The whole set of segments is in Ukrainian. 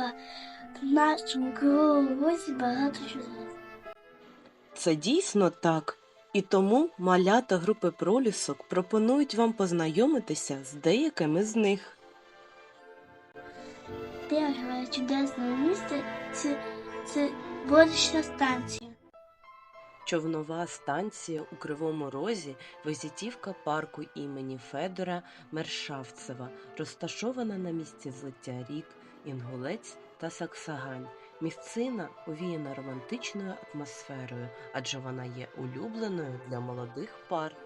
неба. В нашому кривому багато чудес. Це дійсно так. І тому малята групи пролісок пропонують вам познайомитися з деякими з них. Перше чудесне місце це, це водична станція. Човнова станція у Кривому Розі визитівка парку імені Федора Мершавцева, розташована на місці злиття рік Інгулець та Саксагань. Місцина увіяна романтичною атмосферою, адже вона є улюбленою для молодих пар.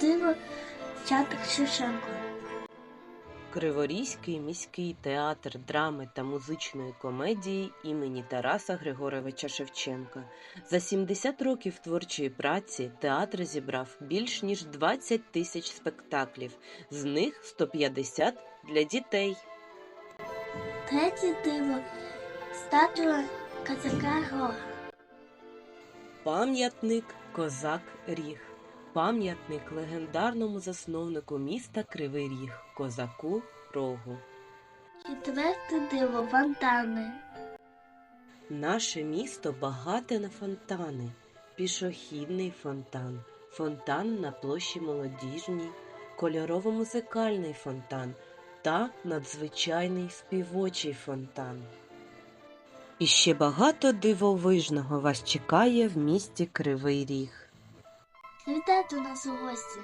Диво Чатик Шевченко. Криворізький міський театр драми та музичної комедії імені Тараса Григоровича Шевченка. За 70 років творчої праці театр зібрав більш ніж 20 тисяч спектаклів, з них 150 для дітей. Третє диво статуя Козака Рога. Пам'ятник Козак Ріг. Пам'ятник легендарному засновнику міста Кривий Ріг Козаку Рогу. Четверте диво фонтани. Наше місто багате на фонтани. Пішохідний фонтан, фонтан на площі Молодіжній, кольорово-музикальний фонтан та надзвичайний співочий фонтан. І ще багато дивовижного вас чекає в місті Кривий Ріг. Вітайте нас у гості.